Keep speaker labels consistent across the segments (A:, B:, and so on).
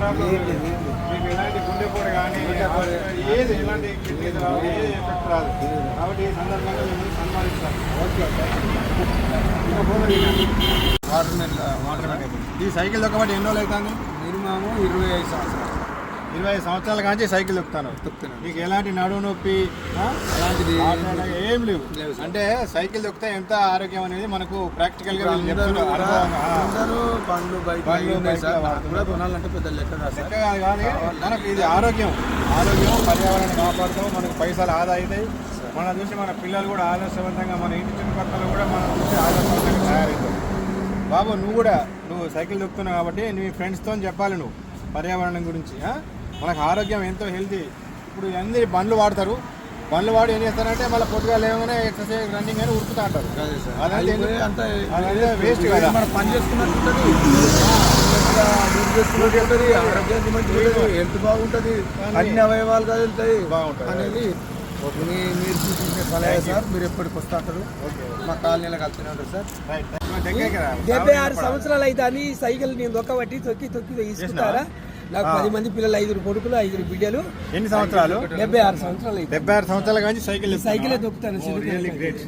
A: లేదు. మీకు ఎలాంటి గుండెపోటు కానీ ఏది ఎలాంటి కిడ్నీస్ రావు ఏ ఎఫెక్ట్ రాదు. కాబట్టి ఈ సందర్భంగా మిమ్మల్ని సన్మానిస్తాను. వాటర్ వాటర్ ఈ సైకిల్ దొక్కబట్టి ఎన్నో రోజులు అవుతుంది?
B: ఇరవై ఐదు సంవత్సరాలు.
A: ఇరవై ఐదు సంవత్సరాల కానీ సైకిల్
B: తొక్కుతున్నాను
A: మీకు ఎలాంటి నడువు నొప్పి?
B: అలాంటిది
A: ఏం లేవు. అంటే సైకిల్ దొక్కితే ఎంత ఆరోగ్యం అనేది మనకు ప్రాక్టికల్గా
B: అందరూ బండ్లు కూడా కొనాలంటే పెద్ద లెక్క కాదు సార్.
A: లెక్క కాదు కానీ మనకు ఇది ఆరోగ్యం. ఆరోగ్యం పర్యావరణం కాపాడుతాం. మనకు పైసలు ఆదా అవుతాయి. మనం చూసి మన పిల్లలు కూడా ఆదర్శవంతంగా మన ఇంటి చుట్టుపక్కల కూడా మనం చూసి ఆదర్శవంతంగా తయారవుతాం. బాబు నువ్వు కూడా నువ్వు సైకిల్ దొక్కుతున్నావు కాబట్టి నీ ఫ్రెండ్స్తో చెప్పాలి నువ్వు పర్యావరణం గురించి? మనకు ఆరోగ్యం ఎంతో హెల్తీ. ఇప్పుడు అన్ని బండ్లు వాడతారు. బండ్లు వాడి ఏం చేస్తారంటే మళ్ళీ పొద్దుగా లేవగానే ఎక్సర్సైజ్ రన్నింగ్ అని ఉరుకుతా అంటారు.
B: అదే
A: waste కదా.
B: మనం పని చేసుకున్నట్టు ఉంటుంది. డ్యూటీ చేసుకున్నట్టు ఉంటుంది. ఆరోగ్యానికి ఉంటుంది హెల్త్ బాగుంటుంది. అన్ని అవయవాలు కదులుతాయి.
A: బాగుంటుంది.
B: అనేది మీరు చూపించే సలహా సార్. మీరు ఎప్పటికి వస్తూ ఉంటారు మా కాలనీలో కలుతూనే ఉంటారు సార్.
C: డెబ్బై ఆరు సంవత్సరాలు అయితే అని సైకిల్ నేను దొక్కబట్టి తొక్కి తొక్కి తీసుకుంటారా? నాకు పది మంది పిల్లలు ఐదుగురు కొడుకులు ఐదుగురు బిడ్డలు.
A: ఎన్ని సంవత్సరాలు?
C: డెబ్బై ఆరు సంవత్సరాలు
A: డెబ్బై ఆరు సంవత్సరాల కానీ సైకిల్
C: సైకిలే దొక్కుతాను
A: రియల్లీ గ్రేట్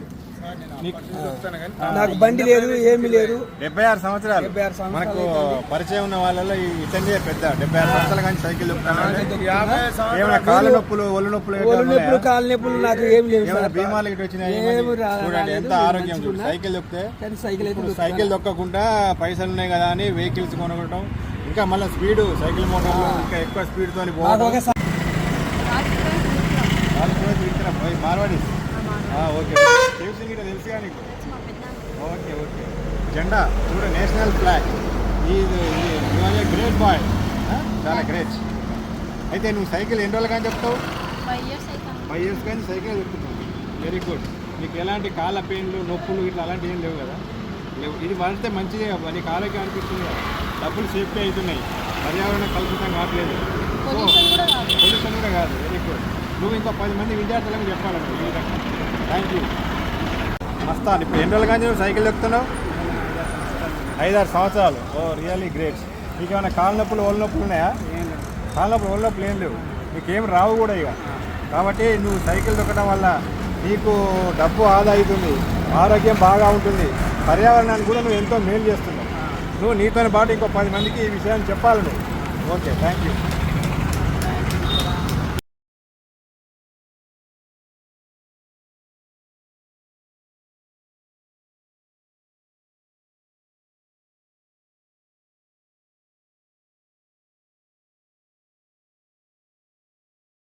C: నాకు బండి లేదు ఏమీ లేదు.
A: డెబ్బై ఆరు సంవత్సరాలు. మనకు పరిచయం ఉన్న వాళ్ళలో ఈ ఇతనే పెద్ద. డెబ్బై ఆరు సంవత్సరాలు కానీ సైకిల్ ఏమైనా కాళ్ళ నొప్పులు ఒళ్ళు నొప్పులు
C: ఒళ్ళు నొప్పులు? కాలు నొప్పులు నాకు ఏం లేవు
A: ఏమైనా
C: సార్.
A: భీమాలు ఇటు వచ్చినాయి
C: ఏమి
A: ఎంత ఆరోగ్యం. సైకిల్ దొక్కితే
C: సైకిల్
A: దొక్కకుండా పైసలు ఉన్నాయి కదా అని వెహికల్స్ కొనుక్కోవడం ఇంకా మళ్ళీ స్పీడ్ సైకిల్ మోటార్లు ఇంకా ఎక్కువ స్పీడ్? పోయి మార్వాడి? ఓకే. తెలుసుగా నీకు ఓకే ఓకే. జెండా చూడు నేషనల్ ఫ్లాగ్. ఇది గ్రేట్ బాయ్ చాలా గ్రేట్ అయితే నువ్వు సైకిల్ ఎన్ని రోజులు కానీ చెప్తావు?
D: ఫైవ్ ఇయర్స్ అవుతాను
A: ఫైవ్ ఇయర్స్ కానీ సైకిల్ చెప్తున్నావు. వెరీ గుడ్ నీకు ఎలాంటి కాళ్ళ పెయిన్లు నొప్పులు ఇట్లా అలాంటివి ఏం లేవు కదా? ఇది వాడితే మంచిదే నీకు ఆరోగ్యం అనిపిస్తుంది డబ్బులు సేఫ్టీ అవుతున్నాయి. పర్యావరణం కలుషితం కావట్లేదు.
D: పొల్యూషన్ కూడా కాదు.
A: పొల్యూషన్ కూడా కాదు. Very good. నువ్వు ఇంకో పది మంది విద్యార్థులకు చెప్పాలండి. ఈ విధంగా. Thank you. మస్తాన్ ఇప్పుడు ఎన్ని రోజులు కానీ నువ్వు సైకిల్ ఎక్కుతున్నావు? ఐదారు సంవత్సరాలు. Oh really great. నీకు ఏమైనా కాళ్ళ నొప్పులు ఒళ్ళు నొప్పులు ఉన్నాయా? కాళ్ళ నొప్పులు ఒళ్ళు నొప్పులు ఏం లేవు. నీకేం రావు కూడా ఇక. కాబట్టి నువ్వు సైకిల్ దొక్కడం వల్ల నీకు డబ్బు ఆదా అవుతుంది ఆరోగ్యం బాగా ఉంటుంది పర్యావరణానికి కూడా నువ్వు ఎంతో మేలు చేస్తున్నావు. నువ్వు నీతో పాటు ఇంకో పది మందికి ఈ విషయాన్ని చెప్పాలి నువ్వు ఓకే థ్యాంక్ యూ